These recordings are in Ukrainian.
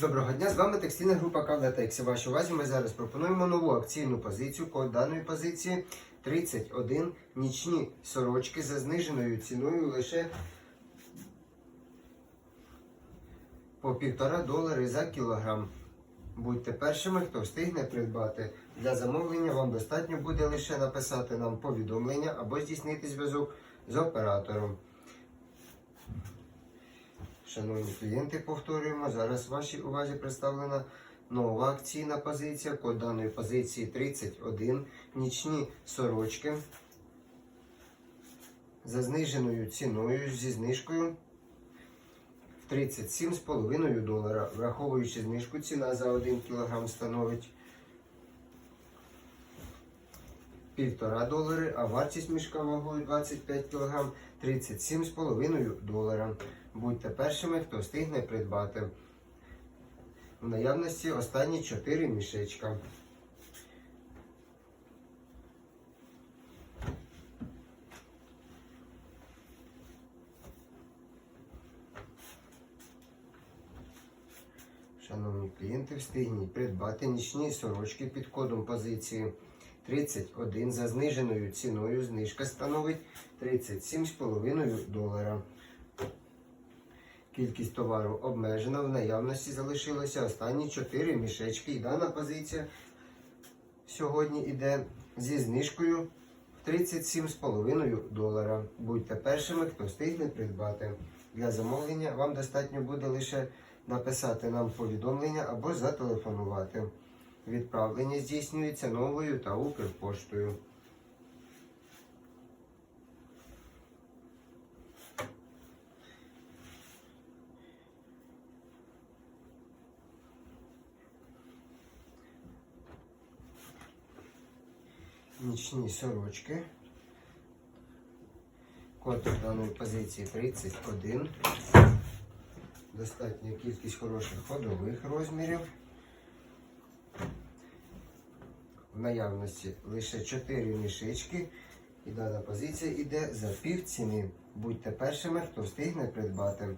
Доброго дня, з вами текстильна група Кавлатекс. Вашій увазі ми зараз пропонуємо нову акційну позицію. Код даної позиції 31 нічні сорочки за зниженою ціною лише по півтора долари за кілограм. Будьте першими, хто встигне придбати. Для замовлення вам достатньо буде лише написати нам повідомлення або здійснити зв'язок з оператором. Шановні клієнти, повторюємо, зараз вашій увазі представлена нова акційна позиція. Код даної позиції 31. Нічні сорочки за зниженою ціною зі знижкою в 37,5 долара. Враховуючи знижку, ціна за 1 кг становить 1,5 долари, а вартість мішка вагою 25 кг 37,5 долара. Будьте першими, хто встигне придбати. В наявності останні 4 мішечка. Шановні клієнти, встигніть придбати нічні сорочки під кодом позиції 31 за зниженою ціною. Знижка становить 37,5 долара. Кількість товару обмежена. В наявності залишилося останні 4 мішечки. І дана позиція сьогодні йде зі знижкою в 37,5 долара. Будьте першими, хто встигне придбати. Для замовлення вам достатньо буде лише написати нам повідомлення або зателефонувати. Відправлення здійснюється новою та Укрпоштою. Нічні сорочки. Код даної позиції 31. Достатня кількість хороших ходових розмірів. В наявності лише 4 мішечки. І дана позиція йде за пів ціни. Будьте першими, хто встигне придбати.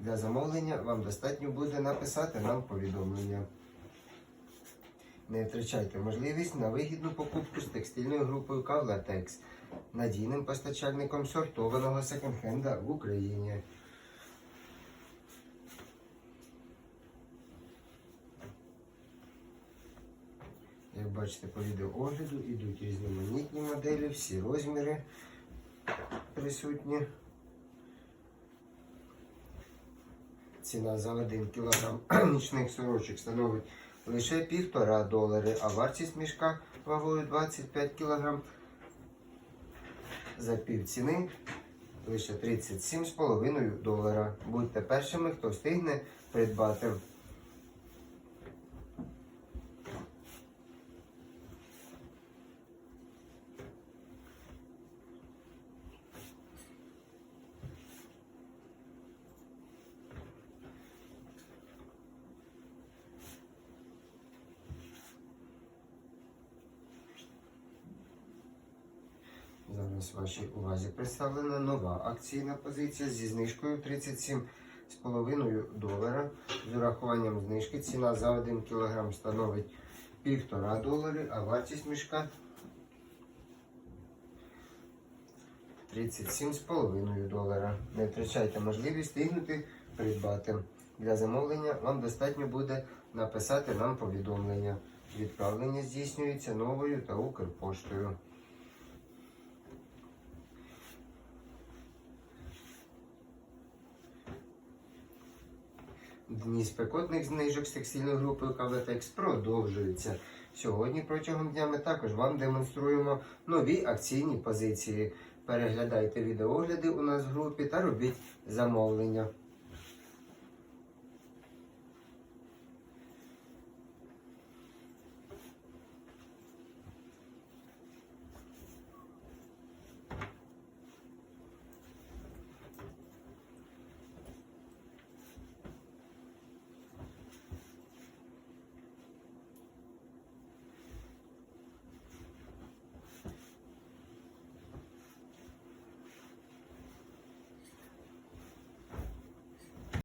Для замовлення вам достатньо буде написати нам повідомлення. Не втрачайте можливість на вигідну покупку з текстильною групою Кавлатекс, надійним постачальником сортованого секонд-хенда в Україні. Як бачите по відеоогляду, йдуть різноманітні моделі, всі розміри присутні. Ціна за 1 кг нічних сорочок становить лише 1,5 долари, а вартість мішка вагою 25 кг за пів ціни лише 37,5 долара. Будьте першими, хто встигне придбати. Зараз вашій увазі представлена нова акційна позиція зі знижкою 37,5 долара. З урахуванням знижки ціна за 1 кг становить 1,5 долари, а вартість мішка 37,5 долара. Не втрачайте можливість встигнути придбати. Для замовлення вам достатньо буде написати нам повідомлення. Відправлення здійснюється новою та Укрпоштою. Дні спекотних знижок з текстильною групою Кавлетекс продовжуються. Сьогодні протягом дня ми також вам демонструємо нові акційні позиції. Переглядайте відеогляди у нас в групі та робіть замовлення.